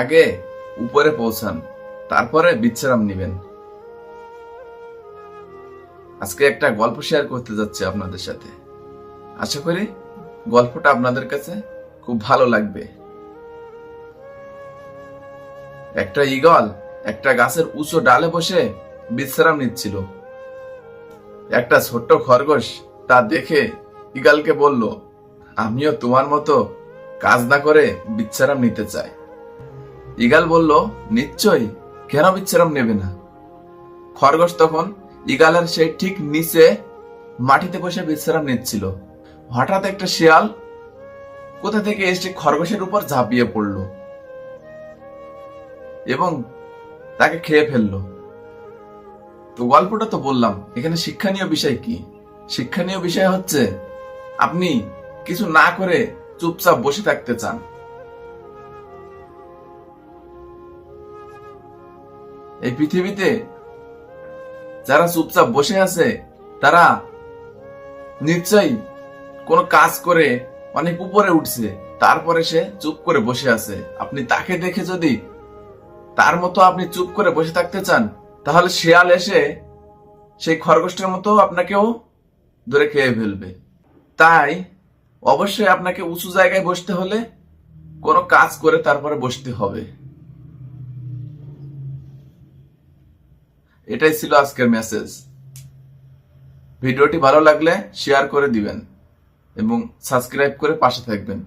আগে উপরে পৌঁছান, তারপরে বিশ্রাম নেবেন। আজকে একটা গল্প শেয়ার করতে যাচ্ছি আপনাদের সাথে। আশা করি গল্পটা আপনাদের কাছে খুব ভালো লাগবে। একটা ঈগল একটা গাছের উঁচু ডালে বসে বিশ্রাম নিচ্ছিল। একটা ছোট্ট খরগোশ তা দেখে ঈগলকে বলল, আমিও তোমার মতো কাজ না করে বিশ্রাম নিতে চাই। ঈগল বলল, নিশ্চয়ই, কেন বিশ্রাম নেবে না? খরগোশ তখন ঈগলের সেই ঠিক নিচে মাটিতে বসে বিশ্রাম নিচ্ছিল। হঠাৎ একটা শিয়াল কোথা থেকে এসে খরগোশের উপর ঝাঁপিয়ে পড়ল এবং তাকে খেয়ে ফেলল। তো গল্পটা তো বললাম, এখানে শিক্ষণীয় বিষয় কি? শিক্ষণীয় বিষয় হচ্ছে, আপনি কিছু না করে চুপচাপ বসে থাকতে চান। এই পৃথিবীতে যারা চুপচাপ বসে আছে, তারা নিশ্চয়ই কোনো কাজ করে অনেক উপরে উঠছে, তারপরে সে চুপ করে বসে আছে। আপনি তাকে দেখে যদি তার মতো আপনি চুপ করে বসে থাকতে চান, তাহলে শেয়াল এসে সেই খরগোশের মতো আপনাকেও ধরে খেয়ে ফেলবে। তাই অবশ্যই আপনাকে উঁচু জায়গায় বসতে হলে কোনো কাজ করে তারপরে বসতে হবে। এটাই ছিল আজকের মেসেজ ভিডিওটি ভালো লাগলে শেয়ার করে দিবেন এবং সাবস্ক্রাইব করে পাশে থাকবেন।